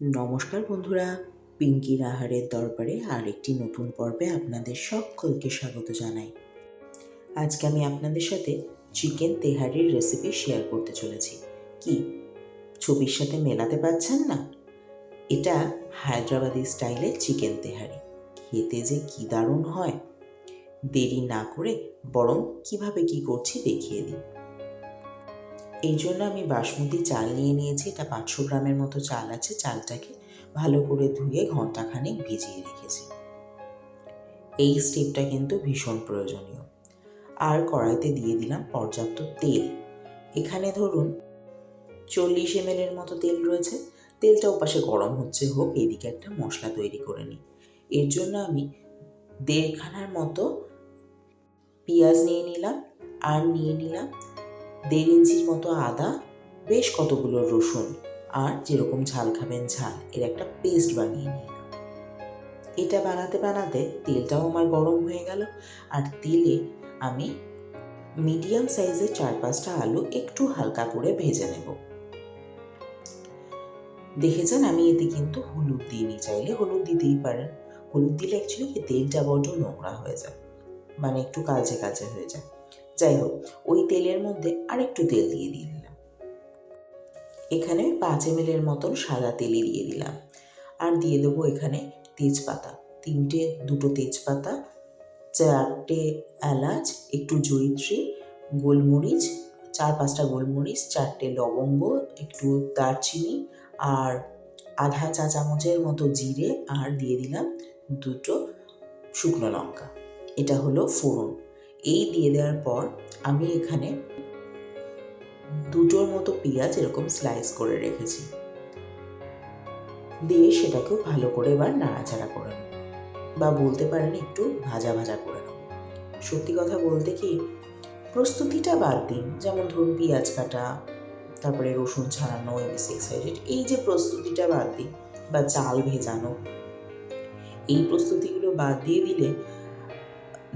নমস্কার বন্ধুরা পিঙ্কির আহারের দরবারে আরেকটি নতুন পর্বে আপনাদের সকলকে স্বাগত জানাই। আজকে আমি আপনাদের সাথে চিকেন তেহারির রেসিপি শেয়ার করতে চলেছি। কি? ছবির সাথে মেলাতে পারছেন না? এটা হায়দ্রাবাদি স্টাইলের চিকেন তেহারি। খেতে যে কি দারুণ হয়! দেরি না করে বরং কীভাবে কি করছি দেখিয়ে দিই। এই জন্য আমি বাসমতি চাল নিয়ে নিয়েছি। এটা পাঁচশো গ্রামের মতো চাল আছে। চালটাকে ভালো করে ধুয়ে ঘন্টাখানেক ভিজিয়ে রেখেছি। এই স্টেপটা কিন্তু ভীষণ প্রয়োজনীয়। আর কড়াইতে দিয়ে দিলাম পর্যাপ্ত তেল। এখানে ধরুন চল্লিশ এম এর মতো তেল রয়েছে। তেলটা ওপাশে গরম হচ্ছে হোক, এদিকে একটা মশলা তৈরি করে নিই। এর জন্য আমি দেড়খানার মতো পেঁয়াজ নিয়ে নিলাম। আর নিয়ে নিলাম দেড় ইঞ্চির মতো আদা, বেশ কতগুলো রসুন আর যেরকম ঝাল খাবেন ঝাল, এর একটা পেস্ট বানিয়ে নিলাম এটা বানাতে বানাতে তেলটাও আমার গরম হয়ে গেল আর তেলে আমি মিডিয়াম সাইজের চার পাঁচটা আলু একটু হালকা করে ভেজে নেব। দেখেছেন আমি এতে কিন্তু হলুদ দিইনি, চাইলে হলুদ দিতেই পারেন। হলুদ দিলে অ্যাকচুয়ালি তেলটা বড্ড নোংরা হয়ে যায় মানে একটু কাজে কাজে হয়ে যায়। যাই হোক, ওই তেলের মধ্যে আরেকটু তেল দিয়ে দিলাম এখানে পাঁচ এম এর মতন সাদা তেলই দিয়ে দিলাম। আর দিয়ে দেবো এখানে তেজপাতা, তিনটে, দুটো তেজপাতা, চারটে এলাচ, একটু জয়িত্রী, গোলমরিচ, চার পাঁচটা গোলমরিচ, চারটে লবঙ্গ, একটু দারচিনি আর আধা চা চামচের মতো জিরে আর দিয়ে দিলাম দুটো শুকনো লঙ্কা। এটা হলো ফোড়ন। এই দিয়ে দেওয়ার পর আমি এখানে দুটোর মতো পেঁয়াজ এরকম স্লাইস করে রেখেছি। দিয়ে সেটাকেও ভালো করে এবার নাড়াচাড়া করে নেব বা বলতে পারেন একটু ভাজা ভাজা করে নেব। সত্যি কথা বলতে কি, প্রস্তুতিটা বাদ দিন, যেমন ধরুন পেঁয়াজ কাটা, তারপরে রসুন ছাড়ানো এবিসি এক্সাইটেড এই যে প্রস্তুতিটা বাদ দিই বা চাল ভেজানো, এই প্রস্তুতিগুলো বাদ দিয়ে দিলে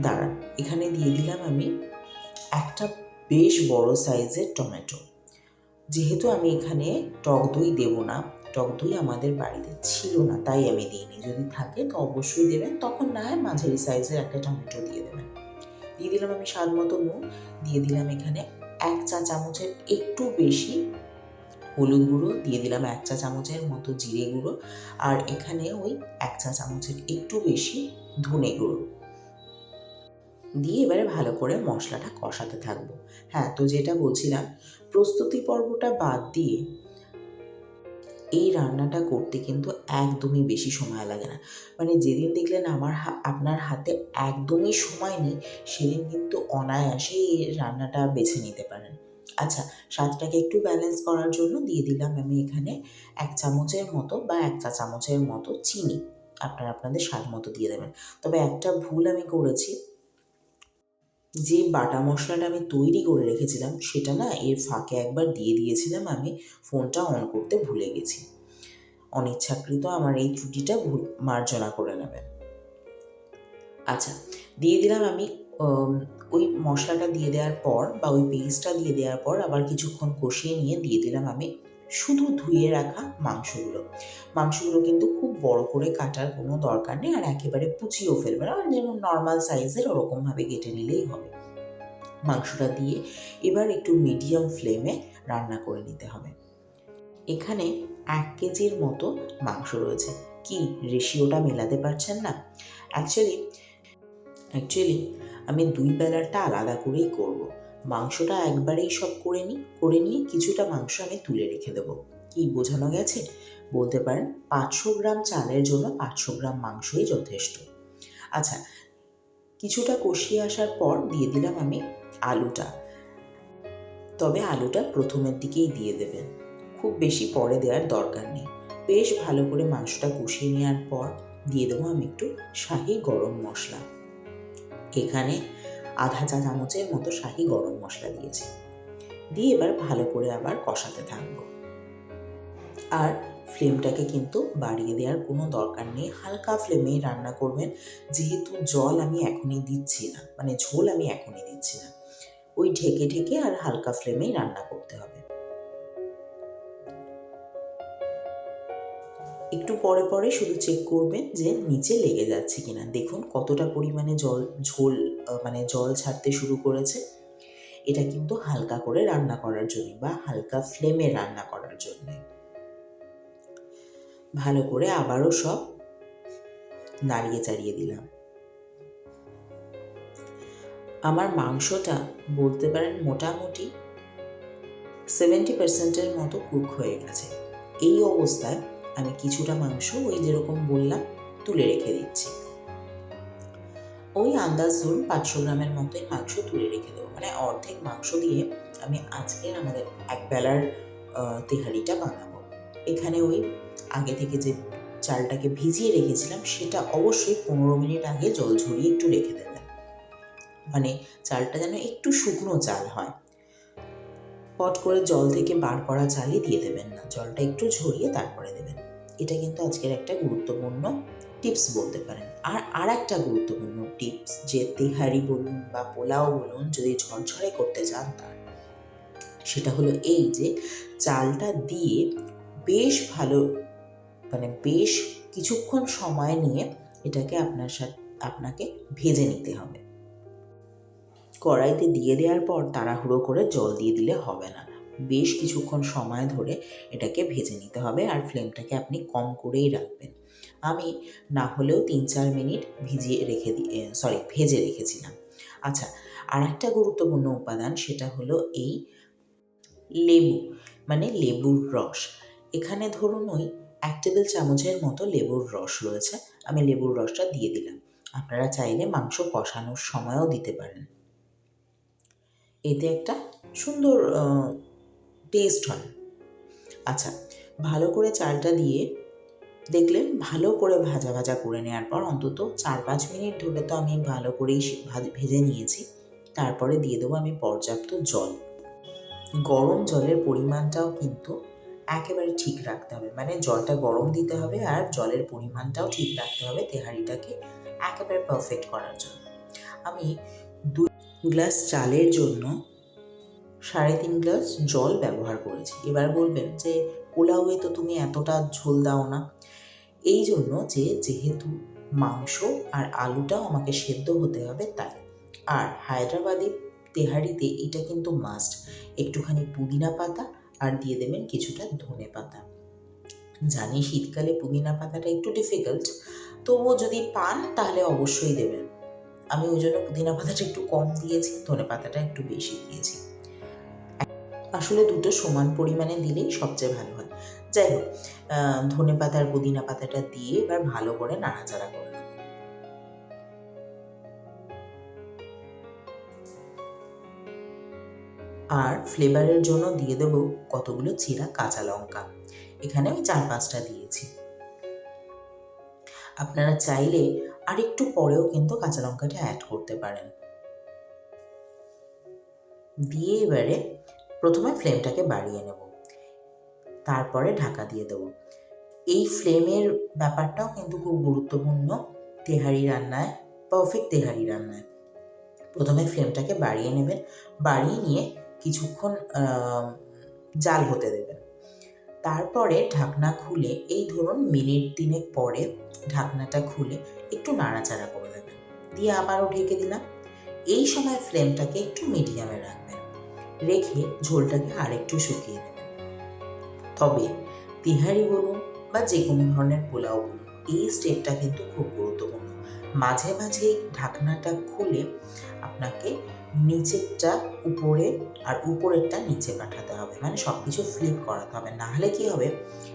দাঁড়ান এখানে দিয়ে দিলাম আমি একটা বেশ বড় সাইজের টমেটো। যেহেতু আমি এখানে টক দই দেবো না, টক দই আমাদের বাড়িতে ছিল না, তাই আমি দিইনি। যদি থাকে তো অবশ্যই দেবেন, তখন না হয় মাঝারি সাইজের একটা টমেটো দিয়ে দেবেন। দিয়ে দিলাম আমি স্বাদ মতো নুন, দিয়ে দিলাম এখানে এক চা চামচের একটু বেশি হলুদ গুঁড়ো, দিয়ে দিলাম এক চা চামচের মতো জিরে গুঁড়ো, আর এখানে ওই এক চা চামচের একটু বেশি ধনে গুঁড়ো। দিয়ে এবারে ভালো করে মশলাটা কষাতে থাকব। হ্যাঁ তো যেটা বলছিলাম, প্রস্তুতি পর্বটা বাদ দিয়ে এই রান্নাটা করতে কিন্তু একদমই বেশি সময় লাগে না। মানে যেদিন দেখলেন আমার আপনার হাতে একদমই সময় নেই, সেদিন কিন্তু অনায়াসে এই রান্নাটা বেছে নিতে পারেন। আচ্ছা স্বাদটাকে একটু ব্যালেন্স করার জন্য দিয়ে দিলাম আমি এখানে এক চামচের মতো বা এক চা চামচের মতো চিনি। আপনারা আপনাদের স্বাদ মতো দিয়ে দেবেন। তবে একটা ভুল আমি করেছি যে বাটা মশলাটা আমি তৈরি করে রেখেছিলাম, সেটা না এর ফাঁকে একবার দিয়ে দিয়েছিলাম, আমি ফোনটা অন করতে ভুলে গেছি। অনিচ্ছাকৃত আমার এই ত্রুটিটা ভুল, মার্জনা করে নেবেন। আচ্ছা দিয়ে দিলাম আমি ওই মশলাটা দিয়ে দেওয়ার পর বা ওই পেস্টটা দিয়ে দেওয়ার পর আবার কিছুক্ষণ কষিয়ে নিয়ে দিয়ে দিলাম আমি শুধু ধুয়ে রাখা মাংসগুলো। মাংসগুলো কিন্তু খুব বড় করে কাটার কোনো দরকার নেই আর একেবারে পুচিয়েও ফেলবে না। যেমন নর্মাল সাইজের ওরকমভাবে কেটে নিলেই হবে। মাংসটা দিয়ে এবার একটু মিডিয়াম ফ্লেমে রান্না করে নিতে হবে। এখানে এক কেজির মতো মাংস রয়েছে। কি? রেশিওটা মেলাতে পারছেন না? অ্যাকচুয়ালি অ্যাকচুয়ালি আমি দুই বেলারটা আলাদা করেই করব। মাংসটা একবারেই সব করে নিই করে নিয়ে কিছুটা মাংস আমি তুলে রেখে দেবো। কি বোঝানো গেছে? বলতে পারেন পাঁচশো গ্রাম চালের জন্য পাঁচশো গ্রাম মাংসই যথেষ্ট। আচ্ছা কিছুটা কষিয়ে আসার পর দিয়ে দিলাম আমি আলুটা। তবে আলুটা প্রথমের দিকেই দিয়ে দেবেন। খুব বেশি পরে দেওয়ার দরকার নেই। বেশ ভালো করে মাংসটা কষিয়ে নেওয়ার পর দিয়ে দেবো আমি একটু শাহি গরম মশলা। এখানে আধা চা চামচের মতো শাহি গরম মশলা দিয়েছি। দিয়ে এবার ভালো করে আবার কষাতে থাকব। আর ফ্লেমটাকে কিন্তু বাড়িয়ে দেওয়ার কোনো দরকার নেই। হালকা ফ্লেমেই রান্না করবেন। যেহেতু জল আমি এখনই দিচ্ছি না মানে ঝোল আমি এখনই দিচ্ছি না। ওই ঢেকে ঢেকে আর হালকা ফ্লেমেই রান্না করতে হবে। একটু পরে পরে শুধু চেক করবেন যে নিচে লেগে যাচ্ছে কিনা। দেখুন কতটা পরিমাণে জল, ঝোল মানে জল ছাড়তে শুরু করেছে। এটা কিন্তু হালকা করে রান্না করার জন্য বা হালকা ফ্লেমে রান্না করার জন্য। ভালো করে আবারও সব নাড়িয়ে চাড়িয়ে দিলাম। আমার মাংসটা বলতে পারেন মোটামুটি সেভেন্টি পার্সেন্টের মতো কুক হয়ে গেছে। এই অবস্থায় আমি কিছুটা মাংস ওই যেরকম বললাম তুলে রেখে দিচ্ছি। ওই আন্দাজ ধরুন পাঁচশো গ্রামের মতোই মাংস তুলে রেখে দেবো। মানে অর্ধেক মাংস দিয়ে আমি আজকের আমাদের এক বেলার আহ, তেহারিটা বানাবো। এখানে ওই আগে থেকে যে চালটাকে ভিজিয়ে রেখেছিলাম সেটা অবশ্যই পনেরো মিনিট আগে জল ঝরিয়ে একটু রেখে দেবেন। মানে চালটা যেন একটু শুকনো চাল হয়। পট করে জল থেকে বার করা চালই দিয়ে দেবেন না। জলটা একটু ঝরিয়ে তারপরে দেবেন। এটা কিন্তু আজকের একটা গুরুত্বপূর্ণ টিপস বলতে পারেন। আর আর একটা গুরুত্বপূর্ণ টিপস, যে তেহারি বলুন বা পোলাও বলুন, যদি ঝরঝরে করতে চান তার, সেটা হলো এই যে চালটা দিয়ে বেশ ভালো মানে বেশ কিছুক্ষণ সময় নিয়ে এটাকে আপনার সাথে, আপনাকে ভেজে নিতে হবে। কড়াইতে দিয়ে দেওয়ার পর তাড়াহুড়ো করে জল দিয়ে দিলে হবে না। বেশ কিছুক্ষণ সময় ধরে এটাকে ভেজে নিতে হবে আর ফ্লেমটাকে আপনি কম করেই রাখবেন। আমি না হলেও তিন চার মিনিট ভিজিয়ে রেখে দিয়ে সরি, ভেজে রেখেছিলাম। আচ্ছা আর একটা গুরুত্বপূর্ণ উপাদান সেটা হলো এই লেবু মানে লেবুর রস। এখানে ধরুন ওই এক টেবিল চামচের মতো লেবুর রস রয়েছে। আমি লেবুর রসটা দিয়ে দিলাম। আপনারা চাইলে মাংস কষানোর সময়ও দিতে পারেন। এতে একটা সুন্দর টেস্ট হয়। আচ্ছা ভালো করে চালটা দিয়ে দেখলেন ভালো করে ভাজা ভাজা করে নেওয়ার পর অন্তত চার পাঁচ মিনিট ধরে তো আমি ভালো করেই ভেজে নিয়েছি। তারপরে দিয়ে দেবো আমি পর্যাপ্ত জল। গরম জলের পরিমাণটাও কিন্তু একেবারে ঠিক রাখতে হবে। মানে জলটা গরম দিতে হবে আর জলের পরিমাণটাও ঠিক রাখতে হবে তেহারিটাকে একেবারে পারফেক্ট করার জন্য। আমি দুই গ্লাস চালের জন্য সাড়ে তিন গ্লাস জল ব্যবহার করেছি। এবার বলবেন যে, পোলাওয়ে তো তুমি এতটা ঝোল দাও না। এই জন্য যে, যেহেতু মাংস আর আলুটাও আমাকে সেদ্ধ হতে হবে তাই। আর হায়দ্রাবাদি তেহারিতে এটা কিন্তু মাস্ট একটুখানি পুদিনা পাতা আর দিয়ে দেবেন কিছুটা ধনে পাতা। জানি শীতকালে পুদিনা পাতাটা একটু ডিফিকাল্ট তবুও যদি পান তাহলে অবশ্যই দেবেন। আমি ওই জন্য পুদিনা পাতাটা একটু কম দিয়েছি, ধনে পাতাটা একটু বেশি দিয়েছি। আসলে দুটো সমান পরিমাণে দিলেই সবচেয়ে ভালো হয়। যাই হোক ধনে পাতা পুদিনা পাতাটা দিয়ে এবার ভালো করে নাড়াচাড়া করে আর ফ্লেভারের জন্য দিয়ে দেবো কতগুলো চিরা কাঁচা লঙ্কা। এখানে আমি চার পাঁচটা দিয়েছি। আপনারা চাইলে আর একটু পরেও কিন্তু কাঁচা লঙ্কাটা অ্যাড করতে পারেন। দিয়ে এবারে প্রথমে ফ্লেমটাকে বাড়িয়ে নেব। তারপরে ঢাকা দিয়ে দেবো। এই ফ্লেমের ব্যাপারটাও কিন্তু খুব গুরুত্বপূর্ণ তেহারি রান্নায় পারফেক্ট তেহারি রান্নায়। প্রথমে ফ্লেমটাকে বাড়িয়ে নেবেন, বাড়িয়ে নিয়ে কিছুক্ষণ জাল হতে দেবেন। তারপরে ঢাকনা খুলে, এই ধরুন মিনিট তিনেক পরে ঢাকনাটা খুলে একটু নাড়াচাড়া করে দেবেন দিয়ে আবারও ঢেকে দিলাম। এই সময় ফ্লেমটাকে একটু মিডিয়ামে রাখবেন। রেখে ঝোলটাকে আরেকটু শুকিয়ে নেবেন। তবে তিহারি বলুন বা যে কোনো ধরনের পোলাও বলুন, এই স্টেপটা কিন্তু খুব গুরুত্বপূর্ণ। মাঝে মাঝে ঢাকনাটা খুলে আপনাকে নিচেরটা উপরে আর উপরেরটা নিচে পাঠাতে হবে। মানে সব কিছু ফ্লিপ করাতে হবে। না হলে কি হবে?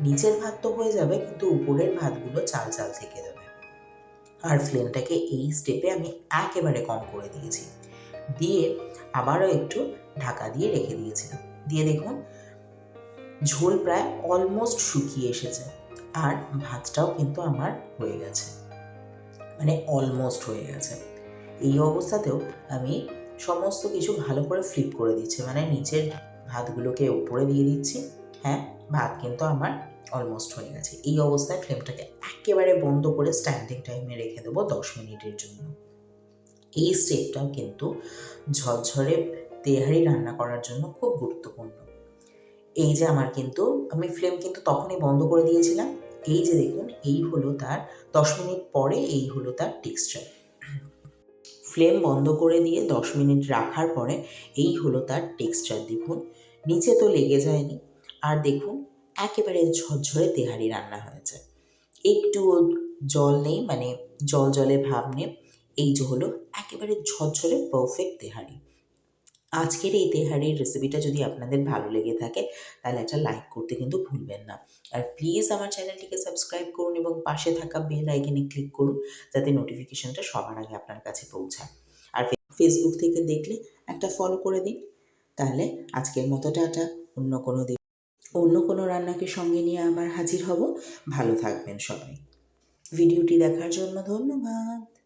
নিচের ভাত তো হয়ে যাবে, কিন্তু উপরের ভাতগুলো চাল চাল থেকে যাবে। আর ফ্লেমটাকে এই স্টেপে আমি একেবারে কম করে দিয়েছি। দিয়ে আবারও একটু ঢাকা দিয়ে রেখে দিয়েছিলাম। দিয়ে দেখুন, ঝোল প্রায় অলমোস্ট শুকিয়ে এসেছে আর ভাতটাও কিন্তু আমার হয়ে গেছে। মানে অলমোস্ট হয়ে গেছে। এই অবস্থাতেও আমি সমস্ত কিছু ভালো করে ফ্লিপ করে দিচ্ছি। মানে নিচের ভাতগুলোকে উপরে দিয়ে দিচ্ছি। হ্যাঁ ভাত কিন্তু আমার অলমোস্ট হয়ে গেছে। এই অবস্থায় ফ্লেমটাকে একেবারে বন্ধ করে স্ট্যান্ডিং টাইমে রেখে দেবো দশ মিনিটের জন্য। এই স্টেপটাও কিন্তু ঝরঝরে তেহারি রান্না করার জন্য খুব গুরুত্বপূর্ণ। এই যে আমার কিন্তু, আমি ফ্লেম কিন্তু তখনই বন্ধ করে দিয়েছিলাম। এই যে দেখুন, এই হলো তার দশ মিনিট পরে এই হলো তার টেক্সচার ফ্লেম বন্ধ করে দিয়ে দশ মিনিট রাখার পরে এই হলো তার টেক্সচার দেখুন, নিচে তো লেগে যায়নি। আর দেখুন একেবারে ঝরঝরে তেহারি রান্না হয়েছে একটুও জল নেই মানে জল জলে ভাব নেই। এই যে হলো একেবারে ঝরঝরে পারফেক্ট তেহারি। আজকের এই তেহারির রেসিপিটা যদি আপনাদের ভালো লেগে থাকে, তাহলে একটা লাইক করতে কিন্তু ভুলবেন না। আর প্লিজ আমার চ্যানেলটিকে সাবস্ক্রাইব করুন এবং পাশে থাকা বেল আইকনে ক্লিক করুন, যাতে নোটিফিকেশনটা সবার আগে আপনার কাছে পৌঁছায়। আর ফেসবুক থেকে দেখলে একটা ফলো করে দিন। তাহলে আজকের মতো টাটা, অন্য কোনো দিন। অন্য কোনো রান্নাকে সঙ্গে নিয়ে আবার হাজির হব। ভালো থাকবেন সবাই। ভিডিওটি দেখার জন্য ধন্যবাদ।